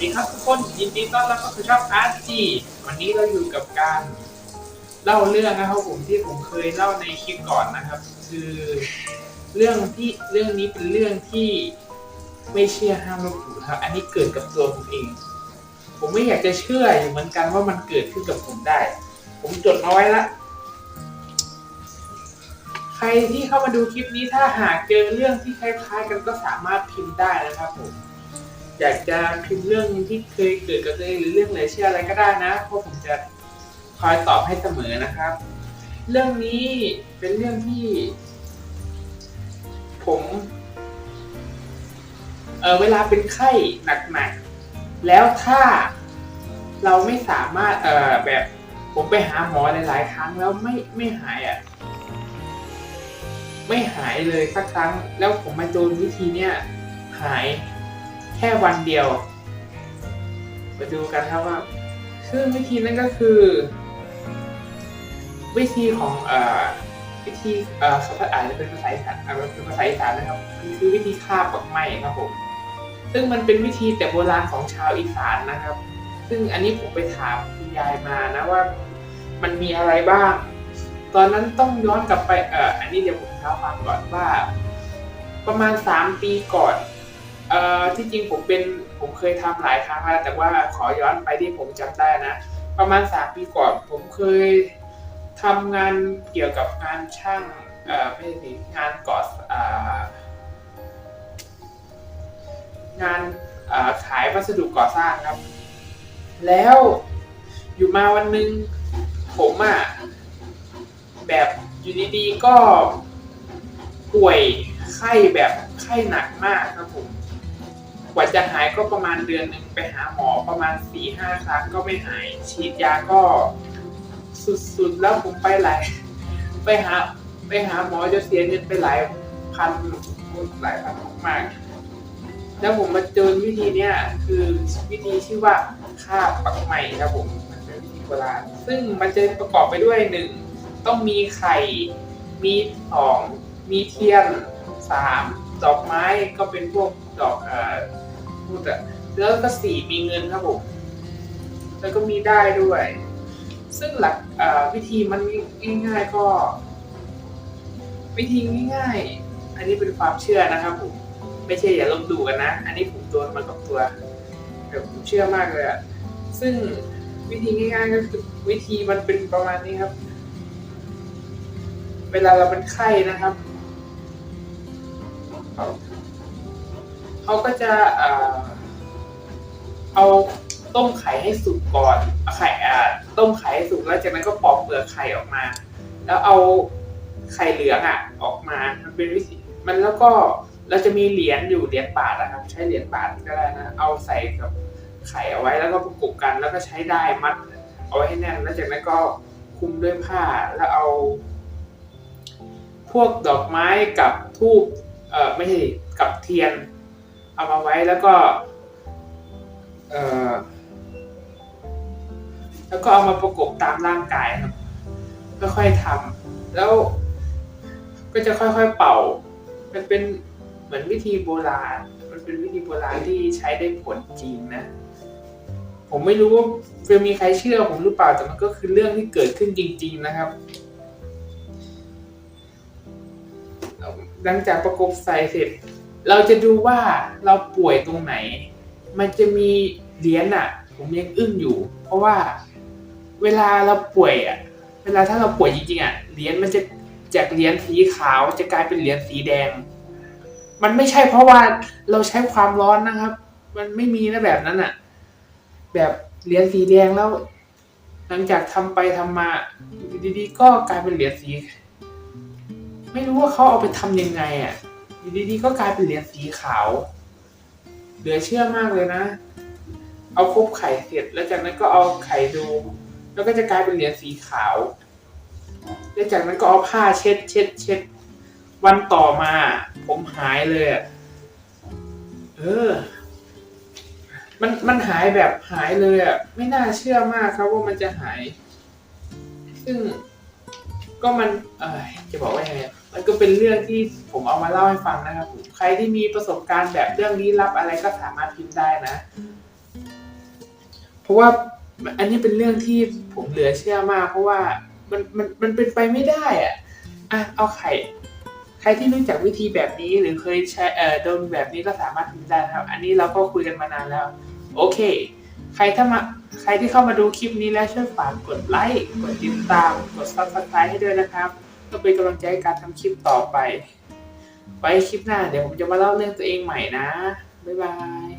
ดีครับทุกคนยินดีต้อนรับเข้าสู่ช่องอาร์จีวันนี้เราอยู่กับการเล่าเรื่องนะครับผมที่ผมเคยเล่าในคลิปก่อนนะครับ คือเรื่องที่เรื่องนี้เป็นเรื่องที่ไม่เชื่อห้ามลบหลู่ครับ อันนี้เกิดกับตัวผมเอง ผมไม่อยากจะเชื่ออยู่เหมือนกันว่ามันเกิดขึ้นกับผมได้ ผมจดเอาไว้ละใครที่เข้ามาดูคลิปนี้ถ้าหากเจอเรื่องที่คล้ายๆกันก็สามารถพิมพ์ได้นะครับผม อยากจะพิมพ์เรื่องที่เคยเกิดกับตัวเองหรือเรื่องเหลือเชื่ออะไรก็ได้นะเพราะผมจะคอยตอบให้เสมอนะครับ เรื่องนี้เป็นเรื่องที่ ผมเออเวลาเป็นไข้หนักๆแล้วถ้าเราไม่สามารถเออแบบผมไปหาหมอหลายๆครั้งแล้วไม่ไม่หายอะไม่หายเลยสักครั้ง แล้วผมมาโดนวิธีเนี้ยหาย แค่วันเดียว มาดูกันครับว่า ซึ่งวิธีนั้นก็คือ วิธีของเอ่อวิธีเอ่อเขาอาจจะเป็นภาษาอีสานเป็นภาษาอีสานนะครับมันคือวิธีฆ่าปักไหม้ครับผมซึ่งมันเป็นวิธีแต่โบราณของชาวอีสานนะครับ ซึ่งอันนี้ผมไปถามคุณยายมานะว่า มันมีอะไรบ้าง ตอนนั้นต้องย้อนกลับไปเอ่ออันนี้เดี๋ยวผมเท้าความก่อนว่า ประมาณสามปีก่อน เอ่อที่จริงผมเป็นผมเคยทำหลายครั้งแล้วแต่ว่าขอย้อนไปที่ผมจำได้นะ ประมาณสามปีก่อนผมเคยทำงานเกี่ยวกับงานช่างเอ่อไม่ใช่งานก่อสอ่างานขายวัสดุก่อสร้างครับ แล้วอยู่มาวันหนึ่งผมอะแบบอยู่ดีๆก็ป่วยไข้แบบไข้หนักมากครับผม กว่าจะหายก็ประมาณเดือนหนึ่งไปหาหมอประมาณสี่ห้าครั้งก็ไม่หาย ฉีดยาก็สุดๆแล้วผมไปหลายไปหาไปหาหมอจะเสียเงินไปหลายพันหลายพันมากๆแล้วผมมาเจอวิธีเนี้ยคือวิธีชื่อว่าฆ่าปักใหม่ครับผมมันเป็นวิธีโบราณซึ่งมันจะประกอบไปด้วยหนึ่งต้องมีไข่ มีสองมีเทียนสาม ดอกไม้ก็เป็นพวกดอกอ่อพูดอะแล้วก็สี่มีเงินครับผมแล้วก็มีได้ด้วย ซึ่งหลักวิธีมันง่ายๆก็ วิธีง่ายๆ อันนี้เป็นความเชื่อนะครับผมไม่ใช่อย่าลบดูกันนะ อันนี้ผมโดนมากับตัวแต่ผมเชื่อมากเลยอะซึ่งวิธีง่ายๆก็คือวิธีมันเป็นประมาณนี้ครับ เวลาเราเป็นไข้นะครับ เขาก็จะเอาต้มไข่ให้สุกก่อนไข่ต้มไข่ให้สุกแล้วจากนั้นก็ปอกเปลือกไข่ออกมา แล้วเอาไข่เหลืองอะ ออกมา มันเป็นวิธีมันแล้วก็เราจะมีเหรียญอยู่เหรียญบาทนะครับ ใช้เหรียญบาทก็ได้นะ เอาใส่กับไข่เอาไว้แล้วก็ประกบกัน แล้วก็ใช้ได้มัด เอาไว้ให้แน่น แล้วจากนั้นก็คลุมด้วยผ้าแล้วเอา พวกดอกไม้กับทูบ เออไม่ใช่กับเทียน เอามาไว้แล้วก็เออแล้วก็เอามาประกบตามร่างกายครับค่อยๆทำแล้วก็จะค่อยๆเป่า มันเป็นเหมือนวิธีโบราณ มันเป็นวิธีโบราณที่ใช้ได้ผลจริงนะ ผมไม่รู้ว่าจะมีใครเชื่อผมหรือเปล่า แต่มันก็คือเรื่องที่เกิดขึ้นจริง ๆ นะครับ หลังจากประกบใส่เสร็จ เราจะดูว่าเราป่วยตรงไหน มันจะมีเหรียญอะ ผมยังอึ้งอยู่ เพราะว่าเวลาเราป่วยอะ เวลาถ้าเราป่วยจริงๆอะ เหรียญมันจะจากเหรียญสีขาวจะกลายเป็นเหรียญสีแดง มันไม่ใช่เพราะว่าเราใช้ความร้อนนะครับ มันไม่มีนะแบบนั้นอะ แบบเหรียญสีแดงแล้ว หลังจากทำไปทำมาดีๆก็กลายเป็นเหรียญสี ไม่รู้ว่าเขาเอาไปทำยังไงอะอยู่ดีๆก็กลายเป็นเหรียญสีขาว เหลือเชื่อมากเลยนะ เอาครบไข่เสร็จแล้วจากนั้นก็เอาไข่ดู แล้วก็จะกลายเป็นเหรียญสีขาว แล้วจากนั้นก็เอาผ้าเช็ดเช็ดเช็ดวันต่อมา ผมหายเลยอะเออ มันมันหายแบบหายเลยอะ ไม่น่าเชื่อมากครับว่ามันจะหาย ซึ่ง ก็มันเออจะบอกว่ายังไงมันก็เป็นเรื่องที่ผมเอามาเล่าให้ฟังนะครับผมใครที่มีประสบการณ์แบบเรื่องลี้ลับอะไรก็สามารถพิมพ์ได้นะ เพราะว่าอันนี้เป็นเรื่องที่ผมเหลือเชื่อมาก เพราะว่ามันมันมันเป็นไปไม่ได้อะอะเอาไข่ใครที่รู้จักวิธีแบบนี้หรือเคยใช้เอ่อโดนแบบนี้ก็สามารถทำได้นะครับ อันนี้เราก็คุยกันมานานแล้ว โอเค ใครถ้ามา ใครที่เข้ามาดูคลิปนี้แล้วช่วยฝากกดไลค์ กดติดตาม กด subscribe ให้ด้วยนะครับเพื่อเป็นกำลังใจในการทำคลิปต่อไป ไว้คลิปหน้าเดี๋ยวผมจะมาเล่าเรื่องตัวเองใหม่นะ บ๊ายบาย